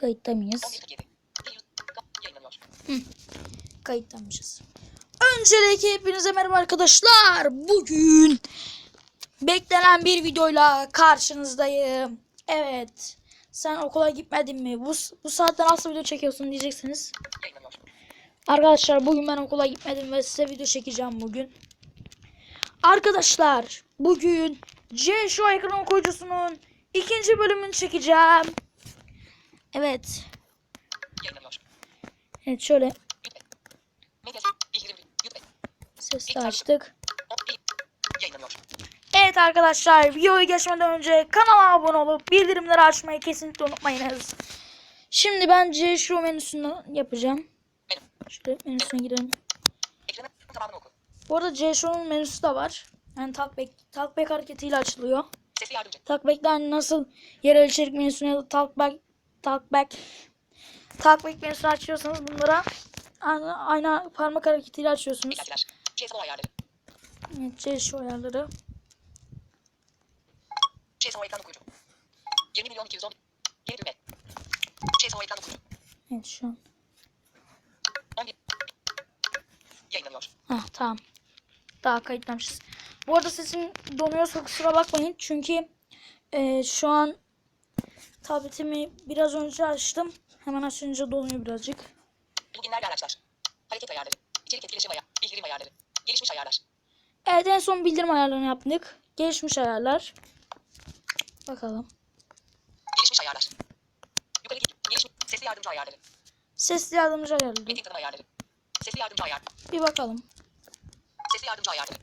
Kayıtta mıyız? 11.47. Yayınlanıyor. Kayıttamışız. Öncelikle hepinize merhaba arkadaşlar. Bugün beklenen bir videoyla karşınızdayım. Evet. Sen okula gitmedin mi? Bu, bu saatte nasıl video çekiyorsun diyeceksiniz. Arkadaşlar bugün ben okula gitmedim ve size video çekeceğim bugün. Arkadaşlar bugün C şu ekran okuyucusunun ikinci bölümünü çekeceğim. Evet. Evet şöyle sesli açtık. Evet arkadaşlar videoyu geçmeden önce kanala abone olup bildirimleri açmayı kesinlikle unutmayınız. Şimdi ben C şu menüsünden yapacağım. Şöyle menüsüne girelim. Bu arada C şunun menüsü de var. Yani talkback, talkback hareketiyle açılıyor. Sesli yardımcı. Talkback'te hani nasıl yerel içerik menüsüne ya da talkback, talkback, talkback menüsünü açıyorsanız bunlara aynı, aynı parmak hareketiyle açıyorsunuz. CSO ayarları. Evet, C şu ayarları. CSO ekran okuyucu. 20 milyon 210. Geri düğme. CSO ekran okuyucu. Evet şu an. 11. Yayınlanıyor. Heh, tamam. Daha kayıtlamışız. Bu arada sesim donuyorsa kusura bakmayın. Çünkü e, şu an tabletimi biraz önce açtım. Hemen açınca donuyor birazcık. Pluginler ve araçlar. Hareket ayarları. İçerik etkileşim ayarları. Bildirim ayarları. Gelişmiş ayarlar. Evet en son bildirim ayarlarını yaptık. Gelişmiş ayarlar. Bakalım. Gelişmiş ayarlar. Yukarı git. Gelişmiş. Sesli yardımcı ayarları. Sesli yardımcı ayarları. Metin tanıma ayarları. Sesli yardımcı ayar. Bir bakalım. Sesli yardımcı ayarları.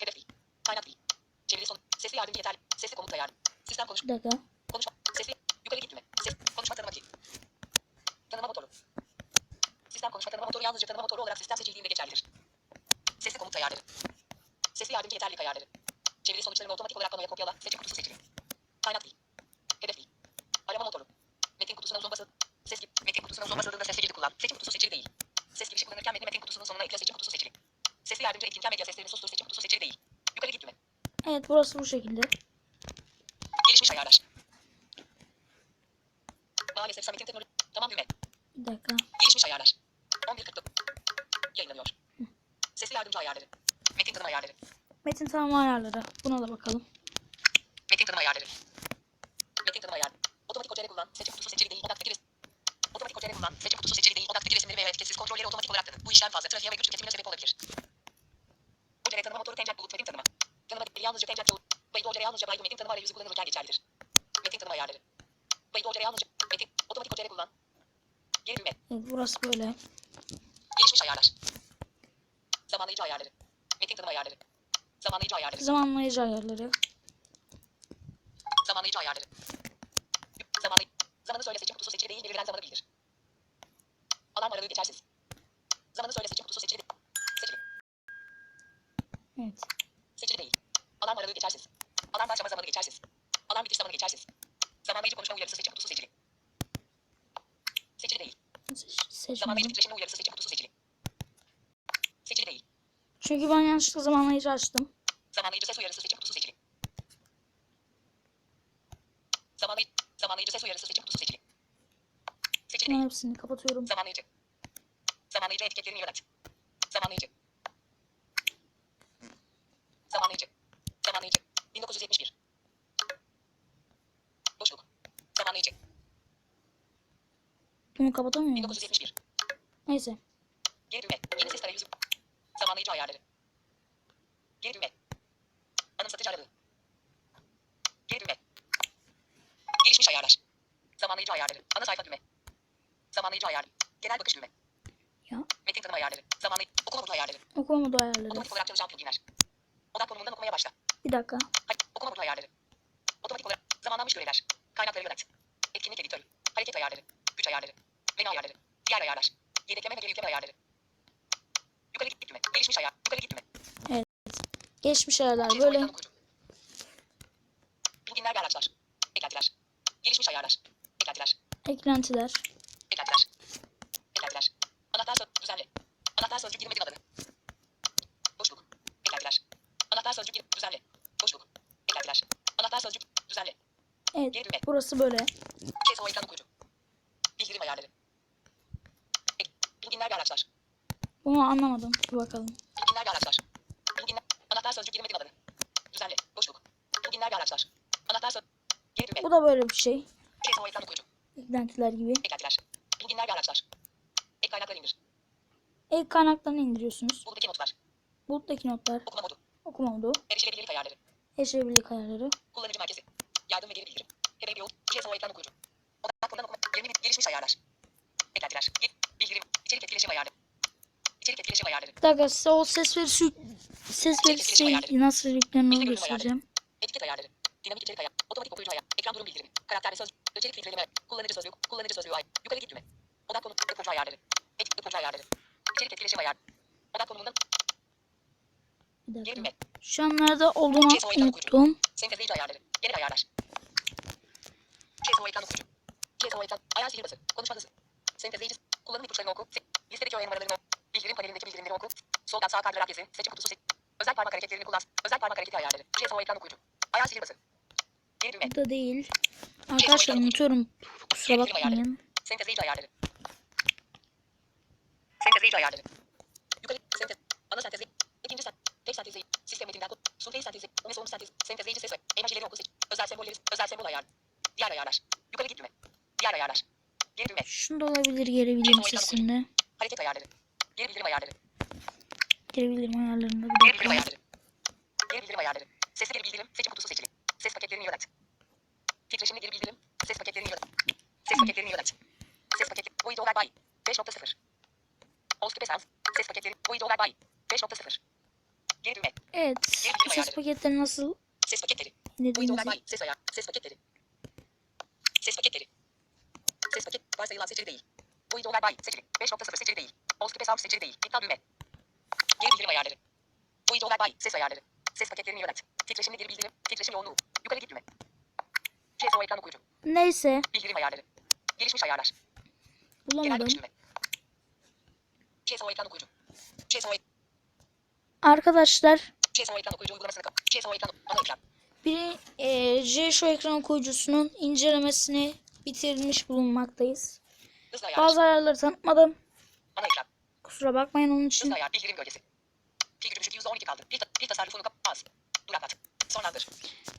Hedef değil. Kaynak değil. Çeviri sonu. Sesli yardımcı yeterli. Sesli komut ayarı. Sistem konuş. Bir dakika. Konuşma. Sesli. Yukarı gitme. Ses. Konuşma tanıma ki. Tanıma motoru. Sistem konuşma tanıma motoru yalnızca tanıma motoru olarak sistem seçildiğinde geçerlidir. Sesli komut ayarları. Sesli yardımcı yeterlilik ayarları. Çeviri sonuçlarını otomatik olarak panoya kopyala. Seçim kutusu seçili. Kaynak değil. Hedef değil. Arama motoru. Metin kutusuna uzun basılı. Ses gibi. Metin kutusuna uzun basıldığında ses girdi kullan. Seçim kutusu seçili değil. Ses girişi kullanırken metni metin kutusunun sonuna ekle seçim kutusu seçili. Sesli yardımcı etkinken medya seslerini sustur seçim kutusu seçili değil. Yukarı gitme. Evet burası bu şekilde. Gelişmiş ayarlar. Maalesef Samet'in teknoloji... Tamam düğme. Bir dakika. Gelişmiş ayarlar. 11.49. Yayınlanıyor. Sesli yardımcı ayarları. Metin tanıma ayarları. Metin tanıma ayarları. Buna da bakalım. Metin tanıma ayarları. Metin tanıma ayarları. Otomatik OCR kullan. Seçim kutusu seçili değil. Odaktaki resim. Otomatik OCR kullan. Seçim kutusu seçili değil. Odaktaki resimleri veya etiketsiz kontrolleri otomatik olarak tanı. Bu işlem fazla trafiğe ve güç tüketimine sebep olabilir. OCR tanıma motoru tencent bulut metin tanıma. Tanıma yalnızca tencent bulut. Bayılı OCR yalnızca bayılı metin tanıma arayüzü kullanılırken geçerlidir. Metin tanıma ayarları. Bayılı OCR yalnızca metin. Otomatik OCR kullan. Geri düğme. Burası böyle. Gelişmiş ayarlar. Zamanlayıcı ayarları. Metin tanıma ayarları. Zamanlayıcı ayarları. Zamanlayıcı ayarları. Zamanlayıcı ayarları. Zamanlay zamanı söyle seçim kutusu seçili değil belirlen zamanı bildir. Alarm aralığı geçersiz. Zamanı söyle seçim kutusu seçili. Seçili. Evet. Seçili değil. Alarm aralığı geçersiz. Alarm başlama zamanı geçersiz. Alarm bitiş zamanı geçersiz. Zamanlayıcı konuşma uyarısı seçim kutusu seçili. Seçili değil. Seç. Zamanlayıcı titreşimli uyarısı seçim kutusu seçili. Seçili değil. Çünkü ben yanlışlıkla zamanlayıcı açtım. Zamanlayıcı ses uyarısı seçim kutusu seçili. Zamanlayıcı, zamanlayıcı ses uyarısı seçim kutusu seçili. Seçili değil. Ben hepsini kapatıyorum. Zamanlayıcı. Zamanlayıcı etiketlerini. Zamanlayıcı. Zamanlayıcı. Zamanlayıcı. 1971. Boşluk. Zamanlayıcı. Bunu kapatamıyorum. 1971. Neyse. Geri düğme. Yeni ses tarayüzü. Zamanlayıcı ayarları. Geri düğme. Anımsatıcı aralığı. Geri düğme. Gelişmiş ayarlar. Zamanlayıcı ayarları. Ana sayfa düğme. Zamanlayıcı ayarları. Genel bakış düğme. Ya. Metin tanıma ayarları. Zamanlayıcı. Okuma modu ayarları. Okuma modu ayarları. Otomatik olarak çalışan pluginler. Odak konumundan okumaya başla. Bir dakika. Hayır, okuma modu ayarları. Otomatik olarak zamanlanmış görevler. Kaynakları yönet. Etkinlik editörü. Hareket ayarları. Güç ayarları. Menü ayarları. Diğer ayarlar. Yedekleme ve geri yükleme ayarları. Yukarı git düğme. Gelişmiş ayar. Yukarı git düğme. Geçmiş ayarlar Şey, böyle. Pluginler ve araçlar. Eklentiler. Gelişmiş ayarlar. Eklentiler. Eklentiler. Eklentiler. Eklentiler. Anahtar söz düzenle. Anahtar sözcük girmedin adını. Boşluk. Eklentiler. Anahtar sözcük gir düzenle. Boşluk. Eklentiler. Anahtar sözcük düzenle. Evet. Geri düğme. Burası böyle. CSO ekran okuyucu. Onu anlamadım. Bir bakalım. Pluginler ve araçlar. Pluginler. Anahtar sözcük girmedim alanı. Düzenle. Boşluk. Pluginler ve araçlar. Anahtar söz. Geri düğme. Bu da böyle bir şey. CSO ekran okuyucu. Eklentiler gibi. Eklentiler. Pluginler ve araçlar. Ek kaynakları indir. Ek kaynaklarını indiriyorsunuz. Buradaki notlar. Buluttaki notlar. Okuma modu. Okuma modu. Erişilebilirlik ayarları. Erişebilirlik ayarları. Kullanıcı merkezi. Yardım ve geri bildirim. Hebey yol. CSO ekran okuyucu. Odak konudan okuma. 20 gelişmiş ayarlar. Eklentiler. Bildirim. İçerik etkileşim ayarları. İçerik etkileşim ayarları. Bir dakika size o ses verisi ses verisi nasıl yüklenir onu göstereceğim. Etiket ayarları. Dinamik içerik ayarı. Otomatik okuyucu ayarı. Ekran durum bildirimi. Karakter ve söz. İçerik filtreleme. Kullanıcı sözlüğü. Kullanıcı sözlüğü ayarı. Yukarı git düğme. Odak konu. Ipucu ayarları. Etik ipucu ayarları. İçerik etkileşim ayarı. Odak konumundan Bir dakika. Şu an nerede olduğunu unuttum. Sentezleyici ayarları. Genel ayarlar. CSO ekran okuyucu. CSO ekran. Ayar sil hızı. Konuşma hızı. Sentezleyici. Kullanım ipuçlarını oku. Listedeki öğe numaralarını oku. Bildirim panelindeki bildirimleri oku. Soldan sağa kaydırarak gezin. Seçim kutusu seç. Özel parmak hareketlerini kullan. Özel parmak hareketi ayarları. CSO ekran okuyucu. Ayar sil hızı. Geri düğme. Burada değil. Arkadaşlar unutuyorum. Kusura bakmayın. Sentezleyici ayarları. Sentezleyici ayarları. Yukarı sentez. Ana sentezi. İkinci sent. Tek sentezi. Sistem metinden kod. Sunteyi sentezi. Ve son sentezi. Sentezleyici ses ve emojileri oku seç. Özel sembolleri. Özel sembol ayar. Diğer ayarlar. Yukarı git düğme. Diğer ayarlar. Geri düğme. Şunda olabilir geri bildirim sesinde. Hareket ayarları. Geri bildirim ayarları. Geri bildirim ayarlarında bir Geri bildirim dakika. ayarları. Geri bildirim ayarları. Sesli geri bildirim. Seçim kutusu seçili. Ses paketlerini yönet. Titreşimli geri bildirim. Ses paketlerini yönet. Ses paketlerini yönet. Ses paketi. Void over by. 5.0. Oscar Sound. Ses paketleri. Void over by. 5.0. Geri düğme. Evet. Bu ses paketleri nasıl Ses paketleri. Void over dediğinizi by. Ses ayar. Ses paketleri. Ses paketleri. Ses paket. Varsayılan seçili değil. Void over by. Seçili. 5.0 seçili değil. Oscar Sound seçili değil. İptal düğme. Geri bildirim ayarları. Void over by. Ses ayarları. Ses paketlerini yönet. Titreşimli geri bildirim. Titreşim yoğunluğu. Yukarı git düğme. CSO ekran okuyucu. Neyse Bildirim ayarları. Gelişmiş ayarlar. Bulamadım. CSO ekran okuyucu. CSO, Arkadaşlar CSO ekran okuyucu uygulamasını kap. CSO ekran ana ekran. bir e, JShow ekran okuyucusunun incelemesini bitirmiş bulunmaktayız. Bazı ayarları tanıtmadım. Kusura bakmayın onun için. Hızlı ayar. Bildirim gölgesi. Pil gücü düşük %12 kaldı. Pil, pil tasarrufunu kap. Az. Duraklat. Sonlandır.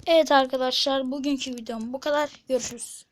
Evet arkadaşlar bugünkü videom bu kadar. Görüşürüz.